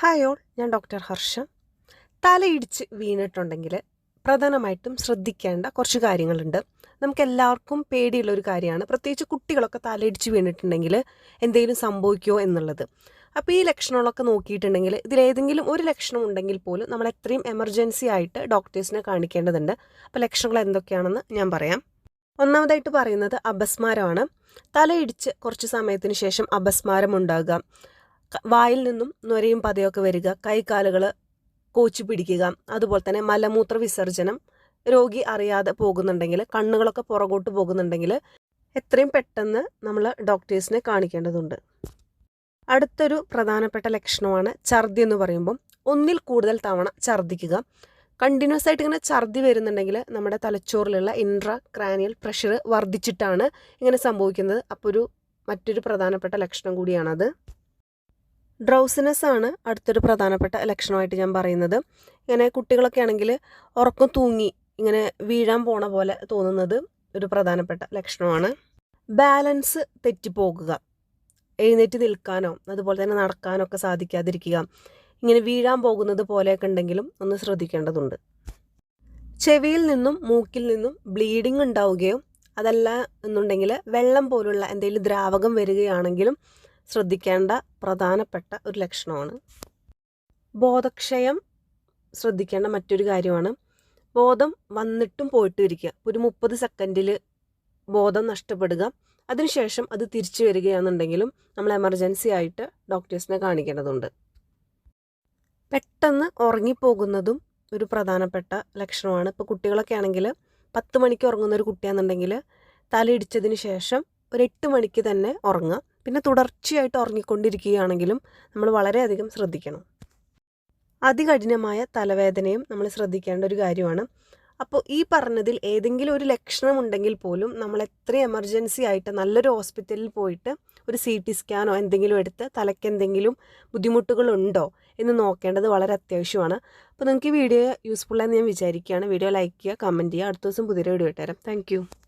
Hi all ഞാൻ doctor Harsha. തലയിടിച്ച് വീണിട്ടുണ്ടെങ്കിൽ പ്രധാനമായിട്ടും ശ്രദ്ധിക്കേണ്ട കുറച്ച് കാര്യങ്ങളുണ്ട്. നമുക്ക് എല്ലാവർക്കും പേടിയുള്ളൊരു കാര്യമാണ്. പ്രത്യേകിച്ച് കുട്ടികളൊക്കെ തലയിടിച്ച് വീണിട്ടുണ്ടെങ്കിൽ എന്തെങ്കിലും സംഭവിക്കുമോ എന്നുള്ളത്. അപ്പോൾ ഈ ലക്ഷണങ്ങളൊക്കെ നോക്കിയിട്ടുണ്ടെങ്കിൽ ഇതിലേതെങ്കിലും ഒരു ലക്ഷണം ഉണ്ടെങ്കിൽ പോലും നമ്മൾ എത്രയും എമർജൻസി ആയിട്ട് ഡോക്ടേഴ്സിനെ കാണിക്കേണ്ടതുണ്ട്. അപ്പോൾ ലക്ഷണങ്ങൾ എന്തൊക്കെയാണെന്ന് ഞാൻ പറയാം. ഒന്നാമതായിട്ട് പറയുന്നത് അപസ്മാരമാണ്. തലയിടിച്ച് കുറച്ച് സമയത്തിന് ശേഷം അപസ്മാരം ഉണ്ടാകുക. വായിൽ നിന്നും നൊരയും പതയൊക്കെ വരിക കൈകാലുകൾ കോച്ചു പിടിക്കുക അതുപോലെ തന്നെ മലമൂത്ര വിസർജനം രോഗി അറിയാതെ പോകുന്നുണ്ടെങ്കിൽ കണ്ണുകളൊക്കെ പുറകോട്ട് പോകുന്നുണ്ടെങ്കിൽ എത്രയും പെട്ടെന്ന് നമ്മൾ ഡോക്ടേഴ്സിനെ കാണിക്കേണ്ടതുണ്ട്. അടുത്തൊരു പ്രധാനപ്പെട്ട ലക്ഷണമാണ് ഛർദി എന്ന് പറയുമ്പം ഒന്നിൽ കൂടുതൽ തവണ ഛർദ്ദിക്കുക കണ്ടിന്യൂസ് ആയിട്ട് ഇങ്ങനെ ഛർദി വരുന്നുണ്ടെങ്കിൽ നമ്മുടെ തലച്ചോറിലുള്ള ഇൻട്രാ ക്രാനിയൽ പ്രഷർ വർദ്ധിച്ചിട്ടാണ് ഇങ്ങനെ സംഭവിക്കുന്നത്. അപ്പോൾ ഒരു മറ്റൊരു പ്രധാനപ്പെട്ട ലക്ഷണം കൂടിയാണത്. ഡ്രൗസിനെസ് ആണ് അടുത്തൊരു പ്രധാനപ്പെട്ട ലക്ഷണമായിട്ട് ഞാൻ പറയുന്നത്. ഇങ്ങനെ കുട്ടികളൊക്കെ ആണെങ്കിൽ ഉറക്കം തൂങ്ങി ഇങ്ങനെ വീഴാൻ പോണ പോലെ തോന്നുന്നത് ഒരു പ്രധാനപ്പെട്ട ലക്ഷണമാണ്. ബാലൻസ് തെറ്റിപ്പോകുക എഴുന്നേറ്റ് നിൽക്കാനോ അതുപോലെ തന്നെ നടക്കാനൊക്കെ സാധിക്കാതിരിക്കുക ഇങ്ങനെ വീഴാൻ പോകുന്നത് പോലെയൊക്കെ ഉണ്ടെങ്കിലും ഒന്ന് ശ്രദ്ധിക്കേണ്ടതുണ്ട്. ചെവിയിൽ നിന്നും മൂക്കിൽ നിന്നും ബ്ലീഡിങ് ഉണ്ടാവുകയോ അതല്ല എന്നുണ്ടെങ്കിൽ വെള്ളം പോലുള്ള എന്തെങ്കിലും ദ്രാവകം വരികയാണെങ്കിലും ശ്രദ്ധിക്കേണ്ട പ്രധാനപ്പെട്ട ഒരു ലക്ഷണമാണ്. ബോധക്ഷയം ശ്രദ്ധിക്കേണ്ട മറ്റൊരു കാര്യമാണ്. ബോധം വന്നിട്ടും പോയിട്ടും ഇരിക്കുക ഒരു മുപ്പത് സെക്കൻഡിൽ ബോധം നഷ്ടപ്പെടുക. അതിനുശേഷം അത് തിരിച്ചു വരികയാണെന്നുണ്ടെങ്കിലും നമ്മൾ എമർജൻസി ആയിട്ട് ഡോക്ടേഴ്സിനെ കാണിക്കേണ്ടതുണ്ട്. പെട്ടെന്ന് ഉറങ്ങിപ്പോകുന്നതും ഒരു പ്രധാനപ്പെട്ട ലക്ഷണമാണ്. ഇപ്പോൾ കുട്ടികളൊക്കെ ആണെങ്കിൽ പത്ത് മണിക്ക് ഉറങ്ങുന്ന ഒരു കുട്ടിയാണെന്നുണ്ടെങ്കിൽ തലയിടിച്ചതിന് ശേഷം ഒരു എട്ട് മണിക്ക് തന്നെ ഉറങ്ങുക. പിന്നെ തുടർച്ചയായിട്ട് ഉറങ്ങിക്കൊണ്ടിരിക്കുകയാണെങ്കിലും നമ്മൾ വളരെയധികം ശ്രദ്ധിക്കണം. അതികഠിനമായ തലവേദനയും നമ്മൾ ശ്രദ്ധിക്കേണ്ട ഒരു കാര്യമാണ്. അപ്പോൾ ഈ പറഞ്ഞതിൽ ഏതെങ്കിലും ഒരു ലക്ഷണം ഉണ്ടെങ്കിൽ പോലും നമ്മൾ എത്ര എമർജൻസി ആയിട്ട് നല്ലൊരു ഹോസ്പിറ്റലിൽ പോയിട്ട് ഒരു സി ടി സ്കാനോ എന്തെങ്കിലും എടുത്ത് തലയ്ക്ക് എന്തെങ്കിലും ബുദ്ധിമുട്ടുകളുണ്ടോ എന്ന് നോക്കേണ്ടത് വളരെ അത്യാവശ്യമാണ്. അപ്പോൾ നിങ്ങൾക്ക് ഈ വീഡിയോ യൂസ്ഫുൾ ആണെന്ന് ഞാൻ വിചാരിക്കുകയാണ്. വീഡിയോ ലൈക്ക് ചെയ്യുക കമന്റ് ചെയ്യുക. അടുത്ത ദിവസം പുതിയ വീഡിയോ ഇട്ടുതരാം താങ്ക്